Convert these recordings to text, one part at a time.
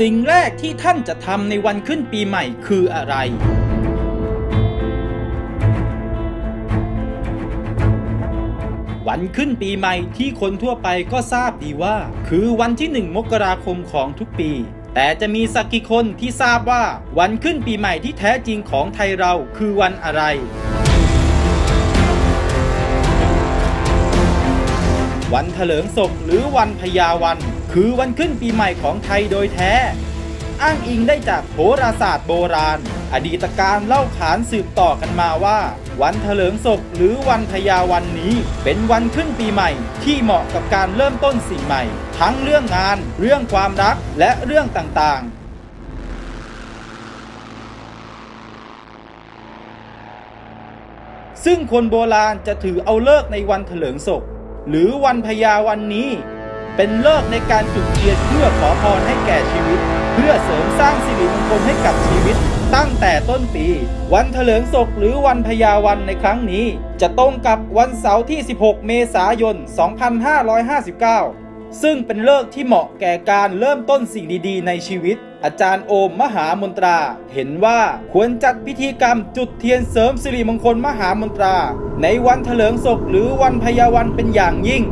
สิ่งแรกที่ท่านจะทำในวันขึ้นปีใหม่คืออะไร วันขึ้นปีใหม่ที่คนทั่วไปก็ทราบดีว่า คือวันที่1มกราคมของทุกปี แต่จะมีสักกี่คนที่ทราบว่า วันขึ้นปีใหม่ที่แท้จริงของไทยเราคือวันอะไรวันเถลิงศพหรือวันพญาวัน คือวันขึ้นปีใหม่ของไทยโดยแท้ อ้างอิงได้จากโหราศาสตร์โบราณ อดีตการเล่าขานสืบต่อกันมาว่า วันเถลิงศพหรือวันพญาวันนี้ เป็นวันขึ้นปีใหม่ ที่เหมาะกับการเริ่มต้นสิ่งใหม่ ทั้งเรื่องงาน เรื่องความรักและเรื่องต่างๆซึ่งคนโบราณจะถือเอาเลิกในวันเถลิงศพหรือวันพญาวันนี้ เป็นเลิกในการจุดเทียนเพื่อขอพรให้แก่ชีวิต เพื่อเสริมสร้างสิริมงคลให้กับชีวิต ตั้งแต่ต้นปี วันเถลิงศพหรือวันพญาวันในครั้งนี้ จะตรงกับวันเสาร์ที่ 16 เมษายน 2559 ซึ่งเป็นเลิกที่เหมาะแก่การเริ่มต้นสิ่งดีๆ ในชีวิต อาจารย์โอมมหามนตรา เห็นว่าควรจัดพิธีกรรมจุดเทียนเสริมสิริมงคลมหามนตรา ในวันเถลิงศพหรือวันพญาวันเป็นอย่างยิ่ง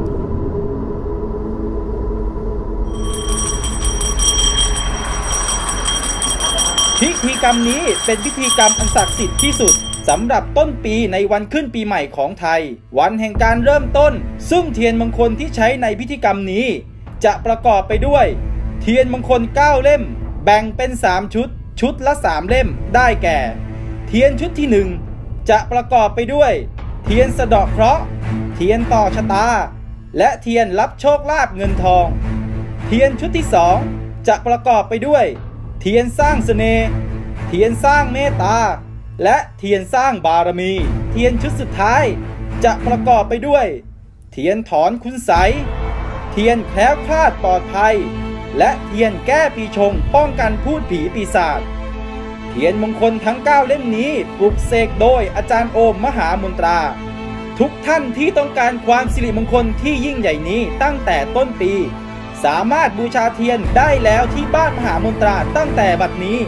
พิธีกรรมนี้เป็นพิธีกรรมอันศักดิ์สิทธิ์ที่สุดสำหรับต้นปีในวันขึ้นปีใหม่ของไทย วันแห่งการเริ่มต้น ซึ่งเทียนมงคลที่ใช้ในพิธีกรรมนี้ จะประกอบไปด้วย เทียนมงคล 9 เล่ม แบ่งเป็น 3 ชุด ชุดละ 3 เล่มได้แก่ เทียนชุดที่ 1 จะประกอบไปด้วย เทียนสะเดาะเคราะห์เทียนต่อชะตา และเทียนรับโชคลาภเงินทอง เทียนชุดที่ 2 จะประกอบไปด้วย เทียนสร้างเสน่ห์เทียนสร้างเมตตา และเทียนสร้างบารมี เทียนชุดสุดท้าย จะประกอบไปด้วย เทียนถอนคุณใสยเทียนแคล้วคลาดปลอดภัย และเทียนแก้ปีชงป้องกันพูดผีปีศาจเทียนมงคลทั้ง 9 เล่มนี้ปลุกเสกโดยอาจารย์โอมมหามนตรา ทุกท่านที่ต้องการความสิริมงคลที่ยิ่งใหญ่นี้ตั้งแต่ต้นปี สามารถบูชาเทียนได้แล้วที่บ้านมหามนตราตั้งแต่บัดนี้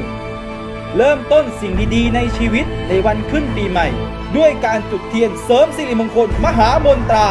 เริ่มต้นสิ่งดีๆ ในชีวิตในวันขึ้นปีใหม่ ด้วยการจุดเทียนเสริมสิริมงคลมหามนตรา